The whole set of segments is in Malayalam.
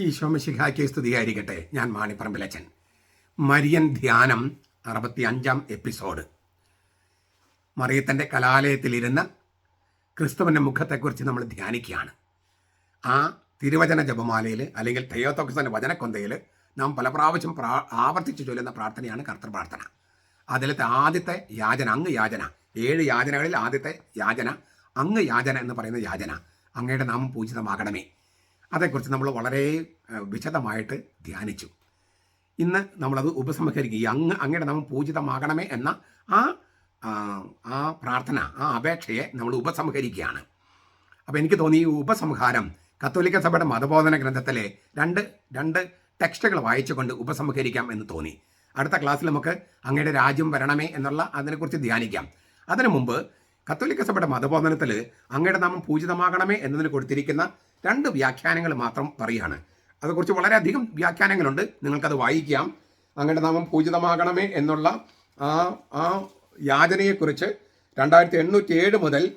ഈശോമിശിഹായ്ക്ക് സ്തുതിയായിരിക്കട്ടെ ഞാൻ മാണിപ്പറമ്പിലച്ചൻ. മരിയൻ ധ്യാനം അറുപത്തി അഞ്ചാം എപ്പിസോഡ്. മറിയത്തിന്റെ കലാലയത്തിലിരുന്ന് ക്രിസ്തുവിന്റെ മുഖത്തെക്കുറിച്ച് നമ്മൾ ധ്യാനിക്കുകയാണ്. ആ തിരുവചന ജപമാലയിൽ അല്ലെങ്കിൽ തെയ്യോത്തോക്സിന്റെ വചനക്കൊന്തയിൽ നാം പല പ്രാവശ്യം പ്രാ ആവർത്തിച്ച് ചൊല്ലുന്ന പ്രാർത്ഥനയാണ് കർത്തൃ പ്രാർത്ഥന. അതിലത്തെ ആദ്യത്തെ യാചന അങ്ങ് യാചന. ഏഴ് യാചനകളിൽ ആദ്യത്തെ യാചന അങ്ങ് യാചന എന്ന് പറയുന്ന യാചന. അങ്ങയുടെ നാമം പൂജിതമാകണമേ. അതേക്കുറിച്ച് നമ്മൾ വളരെ വിശദമായിട്ട് ധ്യാനിച്ചു. ഇന്ന് നമ്മളത് ഉപസംഹരിക്കുക. അങ്ങ് അങ്ങയുടെ നാമം പൂജിതമാകണമേ എന്ന ആ, ആ പ്രാർത്ഥന ആ അപേക്ഷയെ നമ്മൾ ഉപസംഹരിക്കുകയാണ്. അപ്പോൾ എനിക്ക് തോന്നി ഈ ഉപസംഹാരം കത്തോലിക്ക സഭയുടെ മതബോധന ഗ്രന്ഥത്തിലെ രണ്ട് രണ്ട് ടെക്സ്റ്റുകൾ വായിച്ചുകൊണ്ട് ഉപസംഹരിക്കാം എന്ന് തോന്നി. അടുത്ത ക്ലാസ്സിൽ നമുക്ക് അങ്ങയുടെ രാജ്യം വരണമേ എന്നുള്ള അതിനെക്കുറിച്ച് ധ്യാനിക്കാം. അതിനു മുമ്പ് കത്തോലിക്ക സഭയുടെ മതബോധനത്തിൽ അങ്ങയുടെ നാമം പൂജിതമാകണമേ എന്നതിന് കൊടുത്തിരിക്കുന്ന രണ്ട് വ്യാഖ്യാനങ്ങൾ മാത്രം പറയുകയാണ്. അതേക്കുറിച്ച് വളരെയധികം വ്യാഖ്യാനങ്ങളുണ്ട്. നിങ്ങൾക്കത് വായിക്കാം. അങ്ങയുടെ നാമം പൂജിതമാകണമേ എന്നുള്ള ആ ആ യാചനയെക്കുറിച്ച് രണ്ടായിരത്തി എണ്ണൂറ്റി ഏഴ് മുതൽ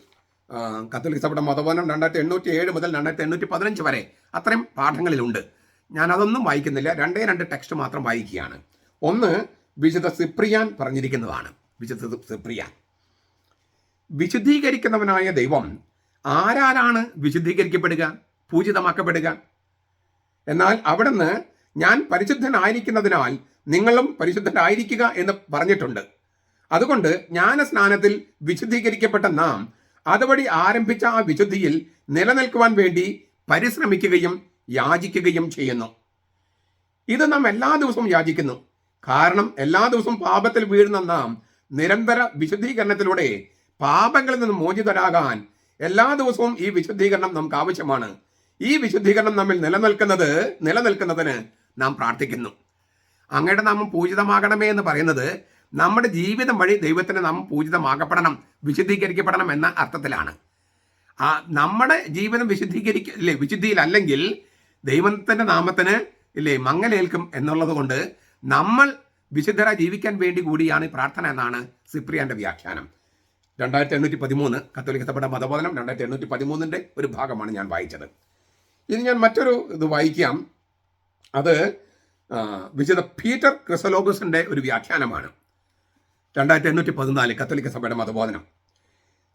കത്തോലിക്ക സഭയുടെ മതബോധനം രണ്ടായിരത്തി എണ്ണൂറ്റി ഏഴ് മുതൽ രണ്ടായിരത്തി എണ്ണൂറ്റി പതിനഞ്ച് വരെ അത്രയും പാഠങ്ങളിലുണ്ട്. ഞാൻ അതൊന്നും വായിക്കുന്നില്ല. രണ്ടേ രണ്ട് ടെക്സ്റ്റ് മാത്രം വായിക്കുകയാണ്. ഒന്ന് വിശുദ്ധ സിപ്രിയാൻ പറഞ്ഞിരിക്കുന്നതാണ്. വിശുദ്ധ സിപ്രിയാൻ. വിശുദ്ധീകരിക്കുന്നവനായ ദൈവം ആരാരാണ് വിശുദ്ധീകരിക്കപ്പെടുക പൂജിതമാക്കപ്പെടുക? എന്നാൽ അവിടുന്ന് ഞാൻ പരിശുദ്ധനായിരിക്കുന്നതിനാൽ നിങ്ങളും പരിശുദ്ധരായിരിക്കുക എന്ന് പറഞ്ഞിട്ടുണ്ട്. അതുകൊണ്ട് ജ്ഞാനസ്നാനത്തിൽ വിശുദ്ധീകരിക്കപ്പെട്ട നാം അതുവഴി ആരംഭിച്ച ആ വിശുദ്ധിയിൽ നിലനിൽക്കുവാൻ വേണ്ടി പരിശ്രമിക്കുകയും യാചിക്കുകയും ചെയ്യുന്നു. ഇത് നാം എല്ലാ ദിവസവും യാചിക്കുന്നു. കാരണം എല്ലാ ദിവസവും പാപത്തിൽ വീഴുന്ന നാം നിരന്തര വിശുദ്ധീകരണത്തിലൂടെ പാപങ്ങളിൽ നിന്ന് മോചിതരാകാൻ എല്ലാ ദിവസവും ഈ വിശുദ്ധീകരണം നമുക്ക് ആവശ്യമാണ്. ഈ വിശുദ്ധീകരണം നമ്മിൽ നിലനിൽക്കുന്നത് നിലനിൽക്കുന്നതിന് നാം പ്രാർത്ഥിക്കുന്നു. അങ്ങയുടെ നാമം പൂജിതമാകണമേ എന്ന് പറയുന്നത് നമ്മുടെ ജീവിതം വഴി ദൈവത്തിന് നാം പൂജിതമാകപ്പെടണം വിശുദ്ധീകരിക്കപ്പെടണം എന്ന അർത്ഥത്തിലാണ്. ആ നമ്മുടെ ജീവിതം വിശുദ്ധീകരിക്ക ഇല്ലേ വിശുദ്ധിയിലല്ലെങ്കിൽ ദൈവത്തിന്റെ നാമത്തിന് ഇല്ലേ മങ്ങലേൽക്കും എന്നുള്ളത് കൊണ്ട് നമ്മൾ വിശുദ്ധരായി ജീവിക്കാൻ വേണ്ടി കൂടിയാണ് ഈ പ്രാർത്ഥന എന്നാണ് സിപ്രിയാന്റെ വ്യാഖ്യാനം. രണ്ടായിരത്തി എണ്ണൂറ്റി പതിമൂന്ന് കത്തോലിക്ക സഭയുടെ മതബോധനം രണ്ടായിരത്തി എണ്ണൂറ്റി പതിമൂന്നിന്റെ ഒരു ഭാഗമാണ് ഞാൻ വായിച്ചത്. ഇനി ഞാൻ മറ്റൊരു ഇത് വായിക്കാം. അത് വിശുദ്ധ പീറ്റർ ക്രിസലോഗസിന്റെ ഒരു വ്യാഖ്യാനമാണ്. രണ്ടായിരത്തി എണ്ണൂറ്റി പതിനാല് കത്തോലിക്ക സഭയുടെ മതബോധനം.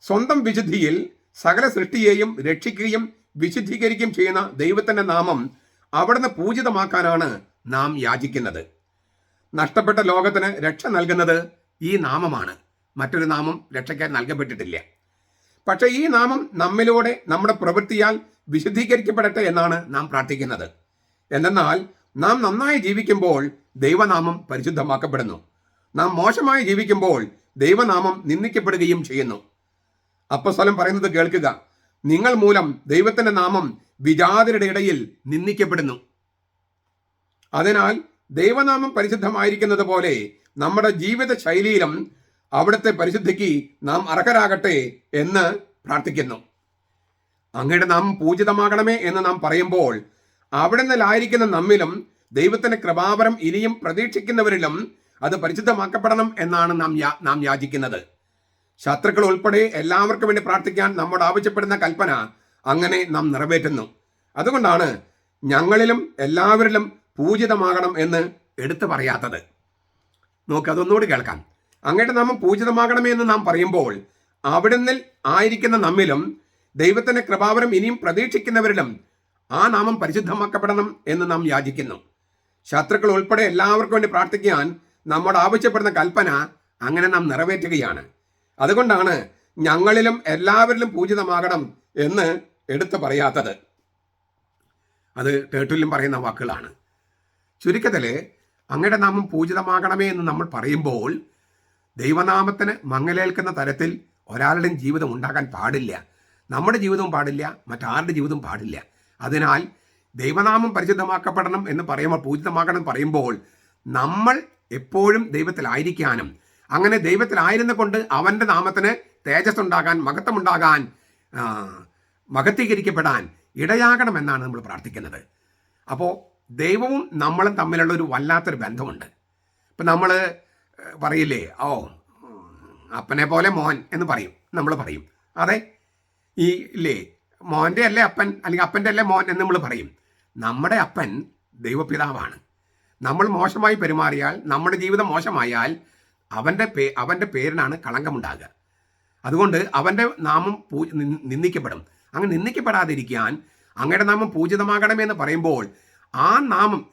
സ്വന്തം വിശുദ്ധിയിൽ സകല സൃഷ്ടിയെയും രക്ഷിക്കുകയും വിശുദ്ധീകരിക്കുകയും ചെയ്യുന്ന ദൈവത്തിന്റെ നാമം അവിടുന്ന് പൂജിതമാക്കാനാണ് നാം യാചിക്കുന്നത്. നഷ്ടപ്പെട്ട ലോകത്തിന് രക്ഷ നൽകുന്നത് ഈ നാമമാണ്. മറ്റൊരു നാമം രക്ഷയ്ക്കാൻ നൽകപ്പെട്ടിട്ടില്ല. പക്ഷേ ഈ നാമം നമ്മിലൂടെ നമ്മുടെ പ്രവൃത്തിയാൽ വിശുദ്ധീകരിക്കപ്പെടട്ടെ എന്നാണ് നാം പ്രാർത്ഥിക്കുന്നത്. എന്തെന്നാൽ നാം നന്നായി ജീവിക്കുമ്പോൾ ദൈവനാമം പരിശുദ്ധമാക്കപ്പെടുന്നു. നാം മോശമായി ജീവിക്കുമ്പോൾ ദൈവനാമം നിന്ദിക്കപ്പെടുകയും ചെയ്യുന്നു. അപ്പസ്വലം പറയുന്നത് കേൾക്കുക. നിങ്ങൾ മൂലം ദൈവത്തിന്റെ നാമം വിജാതരുടെ ഇടയിൽ നിന്ദിക്കപ്പെടുന്നു. അതിനാൽ ദൈവനാമം പരിശുദ്ധമായിരിക്കുന്നത് പോലെ നമ്മുടെ ജീവിത ശൈലിയിലും അവിടുത്തെ പരിശുദ്ധിക്ക് നാം അർഹരാകട്ടെ എന്ന് പ്രാർത്ഥിക്കുന്നു. അങ്ങയുടെ നാം പൂജിതമാകണമേ എന്ന് നാം പറയുമ്പോൾ അവിടെ നിന്നായിരിക്കുന്ന നമ്മിലും ദൈവത്തിന്റെ കൃപാവരം ഇനിയും പ്രതീക്ഷിക്കുന്നവരിലും അത് പരിശുദ്ധമാക്കപ്പെടണം എന്നാണ് നാം നാം യാചിക്കുന്നത്. ശത്രുക്കൾ ഉൾപ്പെടെ എല്ലാവർക്കും വേണ്ടി പ്രാർത്ഥിക്കാൻ നമ്മോട് ആവശ്യപ്പെടുന്ന കൽപ്പന അങ്ങനെ നാം നിറവേറ്റുന്നു. അതുകൊണ്ടാണ് ഞങ്ങളിലും എല്ലാവരിലും പൂജിതമാകണം എന്ന് എടുത്തു പറയാത്തത്. നോക്ക് അതൊന്നുകൂടി കേൾക്കാം. അങ്ങയുടെ നാമം പൂജിതമാകണമേ എന്ന് നാം പറയുമ്പോൾ അവിടുന്ന് ആയിരിക്കുന്ന നമ്മിലും ദൈവത്തിന്റെ കൃപാവരം ഇനിയും പ്രതീക്ഷിക്കുന്നവരിലും ആ നാമം പരിശുദ്ധമാക്കപ്പെടണം എന്ന് നാം യാചിക്കുന്നു. ശത്രുക്കൾ ഉൾപ്പെടെ എല്ലാവർക്കും വേണ്ടി പ്രാർത്ഥിക്കാൻ നമ്മോട് ആവശ്യപ്പെടുന്ന കൽപ്പന അങ്ങനെ നാം നിറവേറ്റുകയാണ്. അതുകൊണ്ടാണ് ഞങ്ങളിലും എല്ലാവരിലും പൂജിതമാകണം എന്ന് എടുത്തു പറയാത്തത്. അത് ടേട്ടിലും പറയുന്ന വാക്കുകളാണ്. ചുരുക്കത്തിൽ അങ്ങയുടെ നാമം പൂജിതമാകണമേ എന്ന് നമ്മൾ പറയുമ്പോൾ ദൈവനാമത്തിന് മങ്ങലേൽക്കുന്ന തരത്തിൽ ഒരാളുടെയും ജീവിതം ഉണ്ടാക്കാൻ പാടില്ല. നമ്മുടെ ജീവിതവും പാടില്ല മറ്റാരുടെ ജീവിതവും പാടില്ല. അതിനാൽ ദൈവനാമം പരിശുദ്ധമാക്കപ്പെടണം എന്ന് പറയുമ്പോൾ പൂജിതമാക്കണം പറയുമ്പോൾ നമ്മൾ എപ്പോഴും ദൈവത്തിലായിരിക്കാനും അങ്ങനെ ദൈവത്തിലായിരുന്ന കൊണ്ട് അവന്റെ നാമത്തിന് തേജസ് ഉണ്ടാകാൻ മഹത്വമുണ്ടാകാൻ മഹത്തീകരിക്കപ്പെടാൻ ഇടയാകണമെന്നാണ് നമ്മൾ പ്രാർത്ഥിക്കുന്നത്. അപ്പോൾ ദൈവവും നമ്മളും തമ്മിലുള്ള ഒരു വല്ലാത്തൊരു ബന്ധമുണ്ട്. ഇപ്പം നമ്മൾ പറയില്ലേ? ഓ അപ്പനെ പോലെ മോൻ എന്ന് പറയും. നമ്മൾ പറയും. അതെ? ഈ ഇല്ലേ? മോന്റെ അല്ലേ അപ്പൻ? അല്ലെങ്കിൽ അപ്പന്റെ അല്ലേ മോൻ എന്ന് നമ്മൾ പറയും. നമ്മുടെ അപ്പൻ ദൈവപിതാവാണ്. നമ്മൾ മോശമായി പെരുമാറിയാൽ നമ്മുടെ ജീവിതം മോശമായാൽ അവന്റെ പേ അവന്റെ പേരിനാണ് കളങ്കമുണ്ടാകുക. അതുകൊണ്ട് അവന്റെ നാമം പൂ നിന്ദിക്കപ്പെടും. അങ്ങനെ നിന്ദിക്കപ്പെടാതിരിക്കാൻ അങ്ങയുടെ നാമം പൂജിതമാകണമെന്ന് പറയുമ്പോൾ ആ നാമം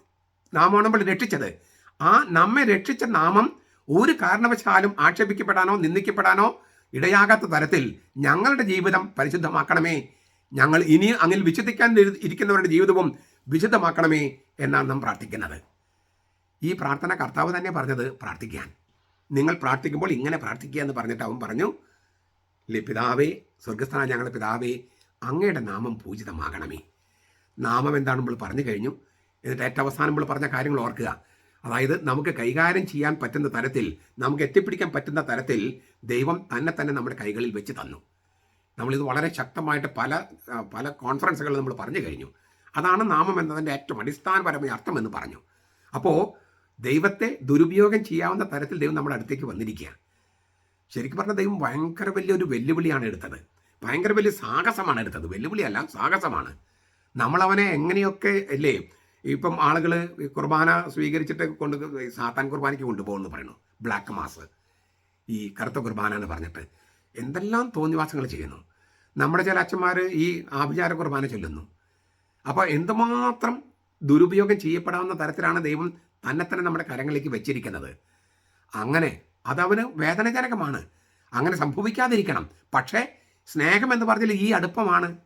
നാമമാണ് നമ്മൾ രക്ഷിച്ചത് ആ നമ്മെ രക്ഷിച്ച നാമം ഒരു കാരണവശാലും ആക്ഷേപിക്കപ്പെടാനോ നിന്ദിക്കപ്പെടാനോ ഇടയാകാത്ത തരത്തിൽ ഞങ്ങളുടെ ജീവിതം പരിശുദ്ധമാക്കണമേ. ഞങ്ങൾ ഇനി അങ്ങിൽ വിശുദ്ധിക്കാൻ ഇരി- ഇരിക്കുന്നവരുടെ ജീവിതവും വിശുദ്ധമാക്കണമേ എന്നാണ് നാം പ്രാർത്ഥിക്കുന്നത്. ഈ പ്രാർത്ഥന കർത്താവ് തന്നെ പറഞ്ഞത് പ്രാർത്ഥിക്കാൻ. നിങ്ങൾ പ്രാർത്ഥിക്കുമ്പോൾ ഇങ്ങനെ പ്രാർത്ഥിക്കുക എന്ന് പറഞ്ഞിട്ട് അവൻ പറഞ്ഞു "ലേ പിതാവേ സ്വർഗസ്ഥാന ഞങ്ങളുടെ പിതാവേ അങ്ങയുടെ നാമം പൂജിതമാകണമേ. നാമം എന്താണ് നമ്മൾ പറഞ്ഞു കഴിഞ്ഞു. എന്നിട്ട് ഏറ്റവും അവസാനം നമ്മൾ പറഞ്ഞ കാര്യങ്ങൾ ഓർക്കുക. അതായത് നമുക്ക് കൈകാര്യം ചെയ്യാൻ പറ്റുന്ന തരത്തിൽ നമുക്ക് എത്തിപ്പിടിക്കാൻ പറ്റുന്ന തരത്തിൽ ദൈവം തന്നെ തന്നെ നമ്മുടെ കൈകളിൽ വെച്ച് തന്നു. നമ്മളിത് വളരെ ശക്തമായിട്ട് പല പല കോൺഫറൻസുകൾ നമ്മൾ പറഞ്ഞു കഴിഞ്ഞു. അതാണ് നാമം എന്നതിന്റെ ഏറ്റവും അടിസ്ഥാനപരമായ അർത്ഥം എന്ന് പറഞ്ഞു. അപ്പോൾ ദൈവത്തെ ദുരുപയോഗം ചെയ്യാവുന്ന തരത്തിൽ ദൈവം നമ്മുടെ അടുത്തേക്ക് വന്നിരിക്കുക. ശരിക്കും പറഞ്ഞാൽ ദൈവം ഭയങ്കര വലിയൊരു വെല്ലുവിളിയാണ് എടുത്തത്. ഭയങ്കര വലിയ സാഹസമാണ് എടുത്തത്. വെല്ലുവിളിയല്ല സാഹസമാണ്. നമ്മളവനെ എങ്ങനെയൊക്കെ അല്ലേ ഇപ്പം ആളുകൾ കുർബാന സ്വീകരിച്ചിട്ട് കൊണ്ട് സാത്താൻ കുർബാനയ്ക്ക് കൊണ്ടുപോകുമെന്ന് പറയുന്നു. Black mass. ഈ കറുത്ത കുർബാന എന്ന് പറഞ്ഞിട്ട് എന്തെല്ലാം തോന്നിവാസങ്ങൾ ചെയ്യുന്നു. നമ്മുടെ ചില അച്ഛന്മാർ ഈ ആഭിചാര കുർബാന ചൊല്ലുന്നു. അപ്പോൾ എന്തുമാത്രം ദുരുപയോഗം ചെയ്യപ്പെടാവുന്ന തരത്തിലാണ് ദൈവം തന്നെ തന്നെ നമ്മുടെ കരങ്ങളിലേക്ക് വെച്ചിരിക്കുന്നത്. അങ്ങനെ അതവന് വേദനജനകമാണ്. അങ്ങനെ സംഭവിക്കാതിരിക്കണം. പക്ഷേ സ്നേഹം എന്ന് പറഞ്ഞാൽ ഈ അടുപ്പമാണ്.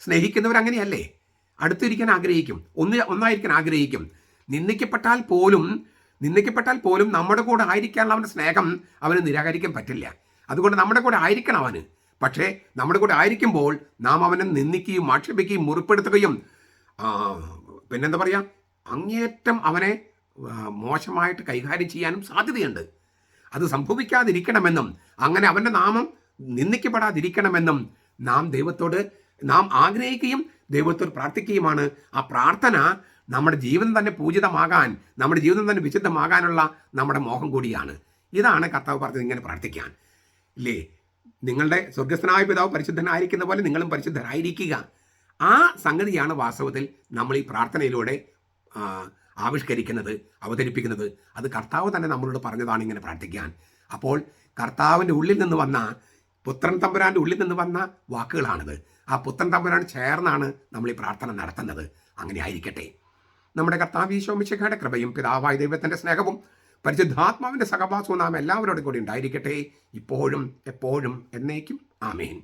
സ്നേഹിക്കുന്നവർ അങ്ങനെയല്ലേ അടുത്തിരിക്കാൻ ആഗ്രഹിക്കും. ഒന്ന് ഒന്നായിരിക്കാൻ ആഗ്രഹിക്കും. നിന്ദിക്കപ്പെട്ടാൽ പോലും നിന്ദിക്കപ്പെട്ടാൽ പോലും നമ്മുടെ കൂടെ ആയിരിക്കാനുള്ള അവന്റെ സ്നേഹം അവന് നിരാകരിക്കാൻ പറ്റില്ല. അതുകൊണ്ട് നമ്മുടെ കൂടെ ആയിരിക്കണം അവന്. പക്ഷേ നമ്മുടെ കൂടെ ആയിരിക്കുമ്പോൾ നാം അവനെ നിന്ദിക്കുകയും ആക്ഷേപിക്കുകയും മുറിപ്പെടുത്തുകയും പിന്നെന്താ പറയുക അങ്ങേറ്റം അവനെ മോശമായിട്ട് കൈകാര്യം ചെയ്യാനും സാധ്യതയുണ്ട്. അത് സംഭവിക്കാതിരിക്കണമെന്നും അങ്ങനെ അവന്റെ നാമം നിന്ദിക്കപ്പെടാതിരിക്കണമെന്നും നാം ദൈവത്തോട് നാം ആഗ്രഹിക്കുകയും ദൈവത്തോട് പ്രാർത്ഥിക്കുകയുമാണ്. ആ പ്രാർത്ഥന നമ്മുടെ ജീവിതം തന്നെ പൂജിതമാകാൻ നമ്മുടെ ജീവിതം തന്നെ വിശുദ്ധമാകാനുള്ള നമ്മുടെ മോഹം കൂടിയാണ്. ഇതാണ് കർത്താവ് പറഞ്ഞത് ഇങ്ങനെ പ്രാർത്ഥിക്കാൻ. ഇല്ലേ? നിങ്ങളുടെ സ്വർഗസ്ഥനായ പിതാവ് പരിശുദ്ധനായിരിക്കുന്ന പോലെ നിങ്ങളും പരിശുദ്ധരായിരിക്കുക. ആ സംഗതിയാണ് വാസ്തവത്തിൽ നമ്മൾ ഈ പ്രാർത്ഥനയിലൂടെ ആവിഷ്കരിക്കുന്നത് അവതരിപ്പിക്കുന്നത്. അത് കർത്താവ് തന്നെ നമ്മളോട് പറഞ്ഞതാണ് ഇങ്ങനെ പ്രാർത്ഥിക്കാൻ. അപ്പോൾ കർത്താവിന്റെ ഉള്ളിൽ നിന്ന് വന്ന പുത്രൻ തമ്പുരാന്റെ ഉള്ളിൽ നിന്ന് വന്ന വാക്കുകളാണിത്. ആ പുത്തൻ തമ്പുരാൻ ചേർന്നാണ് നമ്മൾ ഈ പ്രാർത്ഥന നടത്തുന്നത്. അങ്ങനെ ആയിരിക്കട്ടെ. നമ്മുടെ കർത്താവ് ഈശോമിശിഖയുടെ കൃപയും പിതാവായ ദൈവത്തിന്റെ സ്നേഹവും പരിശുദ്ധാത്മാവിന്റെ സഹവാസവും നാം എല്ലാവരോടും കൂടി ഉണ്ടായിരിക്കട്ടെ. ഇപ്പോഴും എപ്പോഴും എന്നേക്കും. ആമേൻ.